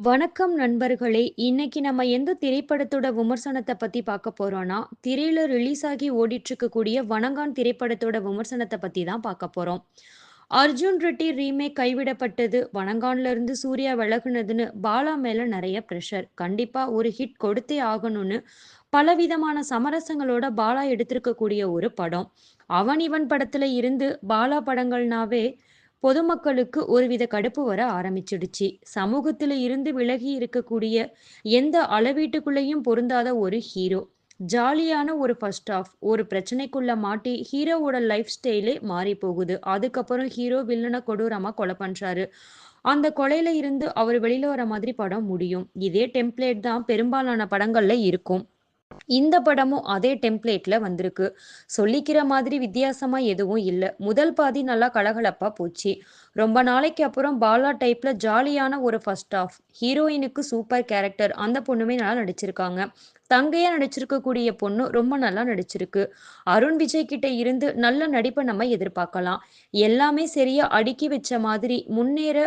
வணக்கம் நண்பர்களே! இன்னைக்கு நம்ம எந்த திரைப்படத்தோட விமர்சனத்தை பத்தி பார்க்க போறோம்னா, திரையில ரிலீஸ் ஆகி ஓடிட்டுருக்கக்கூடிய வணங்கான் திரைப்படத்தோட விமர்சனத்தை பத்தி தான் பார்க்க போறோம். அர்ஜுன் ரெட்டி ரீமேக் கைவிடப்பட்டது, வணங்கான்ல இருந்து சூர்யா விலகுனதுன்னு பாலா மேல நிறைய ப்ரெஷர் கண்டிப்பா ஒரு ஹிட் கொடுத்தே ஆகணும்னு பலவிதமான சமரசங்களோட பாலா எடுத்திருக்கக்கூடிய ஒரு படம். அவன் இவன் படத்துல இருந்து பாலா படங்கள்னாவே பொதுமக்களுக்கு ஒருவித கடுப்பு வர ஆரம்பிச்சிடுச்சு. சமூகத்துல இருந்து விலகி இருக்கக்கூடிய எந்த அளவீட்டுக்குள்ளேயும் பொருந்தாத ஒரு ஹீரோ. ஜாலியான ஒரு ஃபர்ஸ்ட் ஆஃப் ஒரு பிரச்சனைக்குள்ள மாட்டி ஹீரோவோட லைஃப் ஸ்டைலே மாறி போகுது. அதுக்கப்புறம் ஹீரோ வில்லன கொடூரமா கொலை பண்றாரு. அந்த கொலையில இருந்து அவர் வெளியில வர மாதிரி படம் முடியும். இதே டெம்ப்ளேட் தான் பெரும்பாலான படங்கள்ல இருக்கும். இந்த படமும் அதே டெம்ப்ளேட்ல வந்திருக்கு. சொல்லிக்கிற மாதிரி வித்தியாசமா எதுவும் இல்ல. முதல் பாதி நல்லா கலகலப்பா போச்சு. ரொம்ப நாளைக்கு அப்புறம் பாலா டைப்ல ஜாலியான ஒரு ஃபர்ஸ்ட் ஆஃப் ஹீரோயினுக்கு சூப்பர் கேரக்டர். அந்த பொண்ணுமே நல்லா நடிச்சிருக்காங்க. தங்கையா நடிச்சிருக்கக்கூடிய பொண்ணு ரொம்ப நல்லா நடிச்சிருக்கு. அருண் விஜய் கிட்ட இருந்து நல்ல நடிப்பை நம்ம எதிர்பார்க்கலாம். எல்லாமே சரியா அடுக்கி வச்ச மாதிரி முன்னேற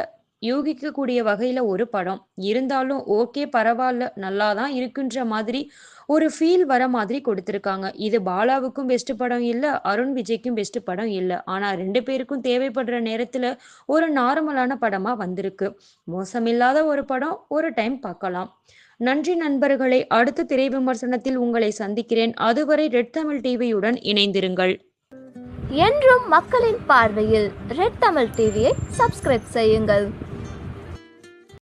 யூகிக்கக்கூடிய வகையில ஒரு படம். இருந்தாலும் ஓகே பரவாயில்ல நல்லா தான் இருக்குன்ற மாதிரி ஒரு ஃபீல் வர மாதிரி கொடுத்துருக்காங்க இது பாலாவுக்கும் பெஸ்ட் படம் இல்ல, அருண் விஜய்க்கும் பெஸ்ட் படம் இல்ல. ஆனா ரெண்டு பேருக்கும் தேவைப்படுற நேரத்துல ஒரு நார்மலான படமா வந்திருக்கு. மோசமில்லாத ஒரு படம். ஒரு டைம் பார்க்கலாம். நன்றி நண்பர்களே! அடுத்த திரை விமர்சனத்தில் உங்களை சந்திக்கிறேன். அதுவரை ரெட் தமிழ் டிவியுடன் இணைந்திருங்கள். என்றும் மக்களின் பார்வையில் ரெட் தமிழ் டிவியை சப்ஸ்கிரைப் செய்யுங்கள்